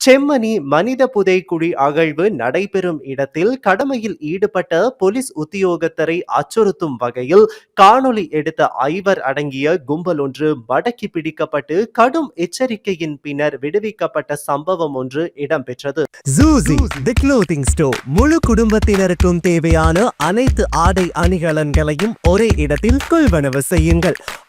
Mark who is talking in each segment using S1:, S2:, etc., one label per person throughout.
S1: செம்மணி மனித புதைக்குழி அகழ்வு நடைபெறும் இடத்தில் கடமையில் ஈடுபட்ட போலீஸ் உத்தியோகத்தரை அச்சுறுத்தும் வகையில் காணொளி எடுத்த ஐவர் அடங்கிய கும்பல் ஒன்று மடக்கி பிடிக்கப்பட்டு கடும் எச்சரிக்கையின் பின்னர் விடுவிக்கப்பட்ட சம்பவம் ஒன்று இடம்பெற்றது.
S2: ஜூசி தி க்ளோத்திங் ஸ்டோர் முழு குடும்பத்தினருக்கும் தேவையான அனைத்து ஆடை அணிகலன்களையும் ஒரே இடத்தில் கொள்வனவு செய்யுங்கள்.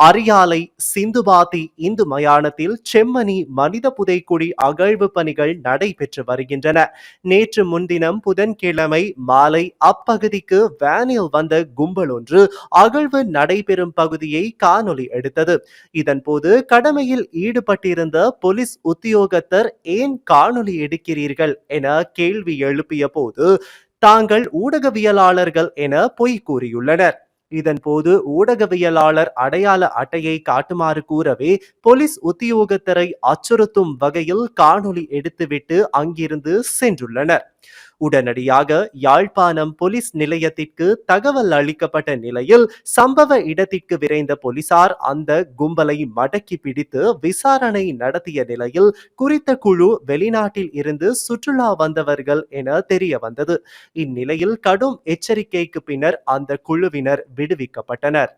S1: அரியாலை சிந்துபாத்தி இந்து மயானத்தில் செம்மணி மனித புதைக்குழி அகழ்வு பணிகள் நடைபெற்று வருகின்றன. நேற்று முன்தினம் புதன்கிழமை மாலை அப்பகுதிக்கு வேனில் வந்த கும்பல் ஒன்று அகழ்வு நடைபெறும் பகுதியை காணொலி எடுத்தது. இதன்போது கடமையில் ஈடுபட்டிருந்த போலீஸ் உத்தியோகத்தர் ஏன் காணொலி எடுக்கிறீர்கள் என கேள்வி எழுப்பிய போது தாங்கள் ஊடகவியலாளர்கள் என பொய் கூறியுள்ளனர். இதன்போது ஊடகவியலாளர் அடையாள அட்டையை காட்டுமாறு கூறவே போலீஸ் உத்தியோகத்தரை அச்சுறுத்தும் வகையில் காணொளி எடுத்துவிட்டு அங்கிருந்து சென்றுள்ளனர். உடனடியாக யாழ்ப்பாணம் போலீஸ் நிலையத்திற்கு தகவல் அளிக்கப்பட்ட நிலையில் சம்பவ இடத்திற்கு விரைந்த போலீசார் அந்த கும்பலை மடக்கி பிடித்து விசாரணை நடத்திய நிலையில் குறித்த குழு வெளிநாட்டில் இருந்து சுற்றுலா வந்தவர்கள் என தெரிய வந்தது இந்நிலையில் கடும் எச்சரிக்கைக்கு பின்னர் அந்த குழுவினர் விடுவிக்கப்பட்டனர்.